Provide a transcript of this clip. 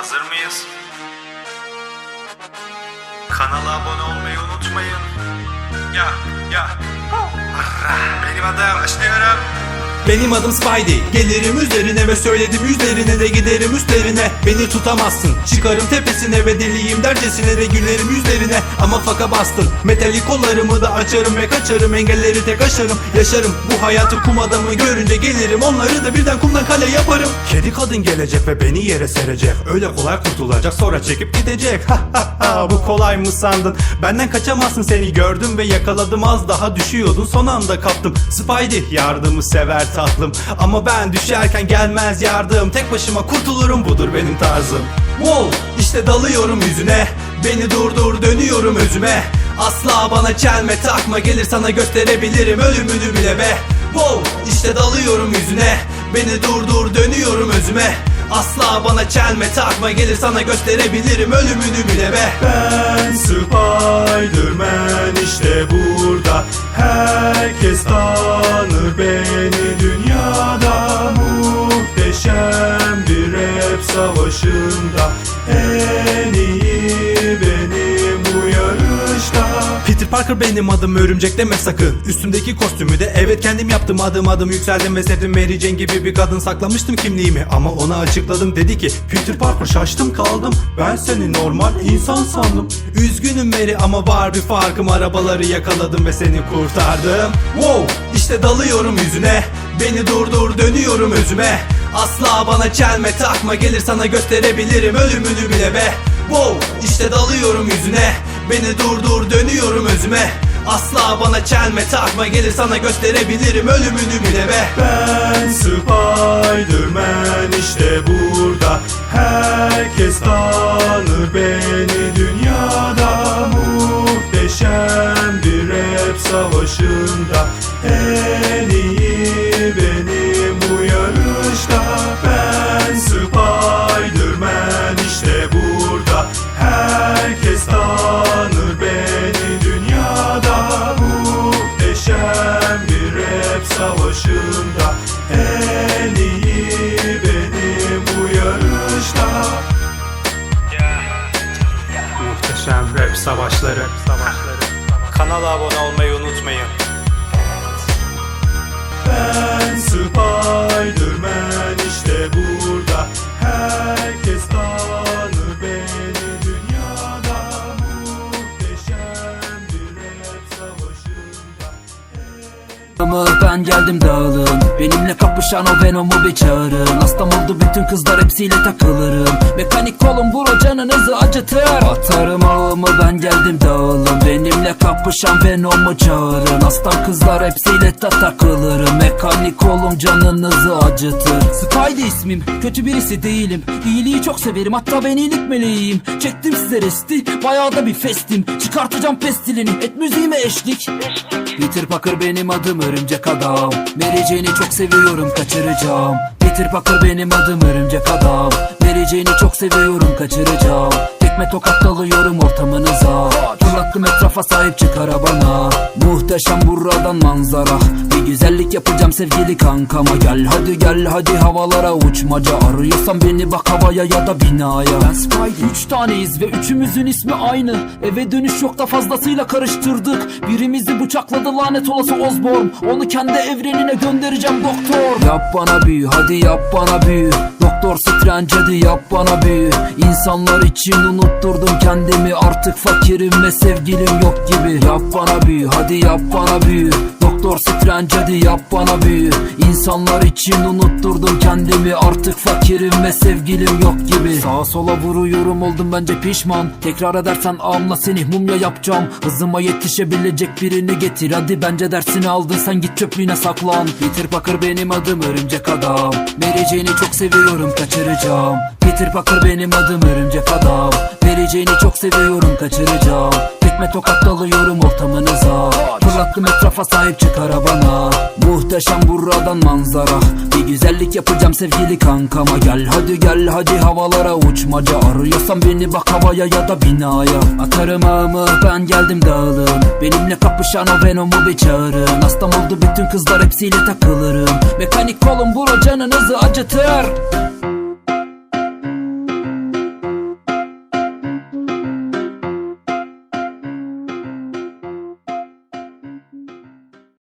Hazır mıyız? Kanala abone olmayı unutmayın. Ya ya. Benim adım başlıyorum. Benim adım Spidey. Gelirim üzerine ve söyledim üzerine de giderim üstlerine. Beni tutamazsın. Çıkarım tepesine ve deliyim dercesine de gülerim yüzlerine. Ama faka bastın Metalik kollarımı da açarım ve kaçarım. Engelleri tek aşarım. Yaşarım. Bu hayatı kum adamı görünce gelirim. Onları da birden kumdan kale yaparım. Kedi kadın gelecek ve beni yere serecek. Öyle kolay kurtulacak sonra çekip gidecek. Ha ha ha. Bu kolay mı sandın? Benden kaçamazsın seni. Gördüm ve yakaladım. Az daha düşüyordun. Son anda kaptım. Spidey yardımı sever tatlım. Ama ben düşerken gelmez yardım. Tek başıma kurtulurum budur benim tarzım. Wow işte dalıyorum yüzüne. Beni durdur dönüyorum özüme. Asla bana çelme takma. Gelir sana gösterebilirim ölümünü bile be. Wow işte dalıyorum yüzüne. Beni durdur dönüyorum özüme. Asla bana çelme takma. Gelir sana gösterebilirim ölümünü bile be. Ben Spiderman işte burada. Herkes tanır beni rap savaşında En iyi benim bu yarışta. Peter Parker benim adım örümcek deme sakın. Üstümdeki kostümü de evet kendim yaptım. Adım adım yükseldim ve sevdim. Mary Jane gibi bir kadın saklamıştım kimliğimi. Ama ona açıkladım. Dedi ki Peter Parker şaştım kaldım. Ben seni normal insan sandım. Üzgünüm Mary ama var bir farkım. Arabaları yakaladım ve seni kurtardım. Wow işte dalıyorum yüzüne. Beni durdur dönüyorum özüme Asla bana çelme takma gelir sana gösterebilirim. Ölümünü bile be. Wow işte dalıyorum yüzüne. Beni durdur dönüyorum özüme. Asla bana çelme takma gelir sana gösterebilirim. Ölümünü bile be. Ben Spiderman işte burada. Herkes tanır beni. Dünyada Muhteşem bir rap savaşında En iyi Muhteşem rap savaşları Kanala abone olmayı unutmayın. Ben Spiderman işte burada Herkes Ama ben geldim dağılın. Benimle kapışan o Venom'u bir çağırın. Hastam oldu bütün kızlar hepsiyle takılırım. Mekanik kolum vur canınızı acıtır. Atarım ağımı ben geldim dağılın. Benimle kapışan Venom'u çağırın. Hastam kızlar hepsiyle ta takılırım. Mekanik kolum canınızı acıtır. Spidey ismim kötü birisi değilim. İyiliği çok severim hatta ben iyilik meleğiyim. Çektim size resti bayağı da bir festim. Çıkartacağım pestilini et müziğime eşlik Peter Parker benim adım örümcek adam. Mary Jane'i çok seviyorum kaçıracağım. Peter Parker benim adım örümcek adam. Mary Jane'i çok seviyorum kaçıracağım. Tekme tokat dalıyorum ortamınıza Fırlattım etrafa sahip çık arabana Muhteşem buradan manzara. Bir güzellik yapacağım sevgili kankama. Gel hadi gel hadi havalara uçmaca. Arıyorsan beni bak havaya ya da binaya. Ben Spidey. Üç taneyiz ve üçümüzün ismi aynı. Eve dönüş yok da fazlasıyla karıştırdık. Birimizi bıçakladı lanet olası Osborn Onu kendi evrenine göndereceğim doktor. Yap bana büyü hadi yap bana büyü. Doktor Strange hadi yap bana büyü İnsanlar için unutturdum kendimi. Artık fakirim ve sevgilim yok gibi. Yap bana büyü hadi yap bana büyü Doktor Strange hadi yap bana büyü. İnsanlar için unutturdum kendimi. Artık fakirim ve sevgilim yok gibi. Sağa sola vuruyorum oldum bence pişman. Tekrar edersen ağımla seni mumya yapacağım. Hızıma yetişebilecek birini getir. Hadi bence dersini aldın sen git çöplüğüne saklan. Peter Parker benim adım örümcek adam. Mary çok seviyorum kaçıracağım. Peter Parker benim adım örümcek adam. Mary çok seviyorum kaçıracağım Tekme tokat dalıyorum ortamınıza. Fırlattım etrafa sahip çık arabana. Muhteşem buradan manzara. Bir güzellik yapacağım sevgili kankama. Gel hadi gel hadi havalara uçmaca. Arıyorsan beni bak havaya ya da binaya. Atarım ağımı ben geldim dağılın Benimle kapışan o Venom'u bir çağırın. Hastam oldu bütün kızlar hepsiyle takılırım. Mekanik kolum vur o canınızı acıtır